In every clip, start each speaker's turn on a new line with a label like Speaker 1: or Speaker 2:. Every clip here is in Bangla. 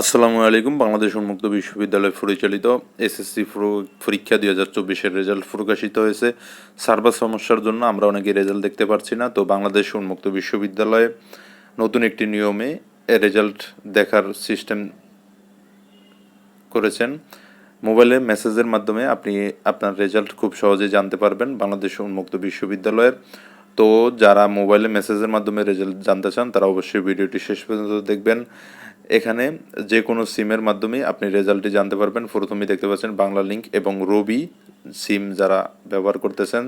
Speaker 1: আসসালামু আলাইকুম। বাংলাদেশ উন্মুক্ত বিশ্ববিদ্যালয় পরিচালিত এসএসসি পরীক্ষা দুই হাজার চব্বিশের রেজাল্ট প্রকাশিত হয়েছে। সার্ভার সমস্যার জন্য আমরা অনেকে রেজাল্ট দেখতে পারছি না, তো বাংলাদেশ উন্মুক্ত বিশ্ববিদ্যালয়ে নতুন একটি নিয়মে রেজাল্ট দেখার সিস্টেম করেছেন। মোবাইলে মেসেজের মাধ্যমে আপনি আপনার রেজাল্ট খুব সহজে জানতে পারবেন বাংলাদেশ উন্মুক্ত বিশ্ববিদ্যালয়ের। তো যারা মোবাইলে মেসেজের মাধ্যমে রেজাল্ট জানতে চান, তারা অবশ্যই ভিডিওটি শেষ পর্যন্ত দেখবেন। এখানে যে কোনো সিমের মাধ্যমে আপনি রেজাল্টটি জানতে পারবেন। প্রথমেই দেখতে পাচ্ছেন বাংলা লিঙ্ক এবং রবি সিম যারা ব্যবহার করতেছেন।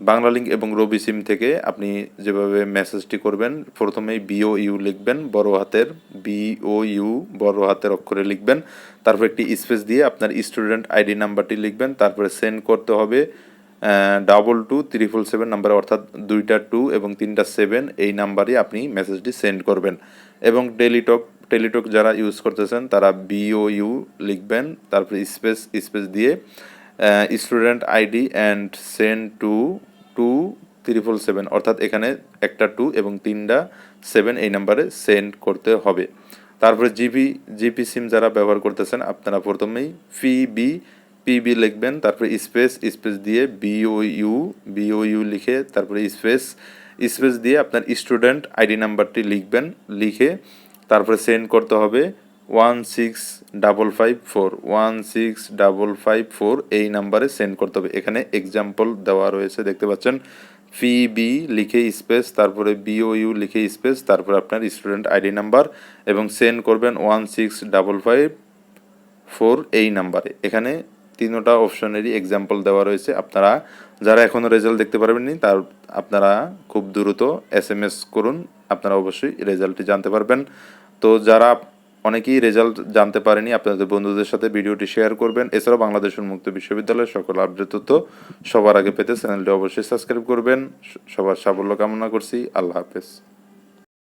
Speaker 1: বাংলা লিঙ্ক এবং রবি সিম থেকে আপনি যেভাবে মেসেজটি করবেন, প্রথমেই বিও ইউ লিখবেন, বড় হাতের বিও ইউ বড় হাতের অক্ষরে লিখবেন। তারপর একটি স্পেস দিয়ে আপনার স্টুডেন্ট আইডি নাম্বারটি লিখবেন। তারপরে সেন্ড করতে হবে ডাবল টু ত্রিপল সেভেন নাম্বারে অর্থাৎ দুইটা টু এবং তিনটা সেভেন এই নাম্বারে আপনি মেসেজটি সেন্ড করবেন। এবং টেলিটক টেলিটক যারা ইউজ করতেছেন, তারা বিও ইউ লিখবেন, তারপরে স্পেস স্পেস দিয়ে student ID and send to two triple seven অর্থাৎ এখানে একটা টু এবং তিনটা সেভেন এই নাম্বারে সেন্ড করতে হবে। তারপরে জিপি জিপি সিম যারা ব্যবহার করতেছেন, আপনারা প্রথমেই ফি বি পিবি লিখবেন, তারপরে স্পেস স্পেস দিয়ে B O U B O U লিখে, তারপরে স্পেস স্পেস দিয়ে আপনার স্টুডেন্ট আইডি নাম্বারটি লিখবেন, লিখে তারপরে সেন্ড করতে হবে one six double five four one six double five four এই নাম্বারে সেন্ড করতে হবে। এখানে এক্সাম্পল দেওয়া রয়েছে, দেখতে পাচ্ছেন? ফি বি লিখে স্পেস তারপরে বিও ইউ লিখে স্পেস তারপরে আপনার স্টুডেন্ট আইডি নাম্বার এবং সেন্ড করবেন one six double five four এই নাম্বারে এখানে তিনোটা অপশনেরই এক্সাম্পল দেওয়া রয়েছে। আপনারা যারা এখনও রেজাল্ট দেখতে পারবেননি, তার আপনারা খুব দ্রুত এস এম এস করুন। আপনারা অবশ্যই রেজাল্টটি জানতে পারবেন। তো যারা অনেকেই রেজাল্ট জানতে পারেনি, আপনাদের বন্ধুদের সাথে ভিডিওটি শেয়ার করবেন। এছাড়াও বাংলাদেশ উন্মুক্ত বিশ্ববিদ্যালয়ের সকল আপডেট তথ্য সবার আগে পেতে চ্যানেলটি অবশ্যই সাবস্ক্রাইব করবেন। সবার সাফল্য কামনা করছি। আল্লাহ হাফেজ।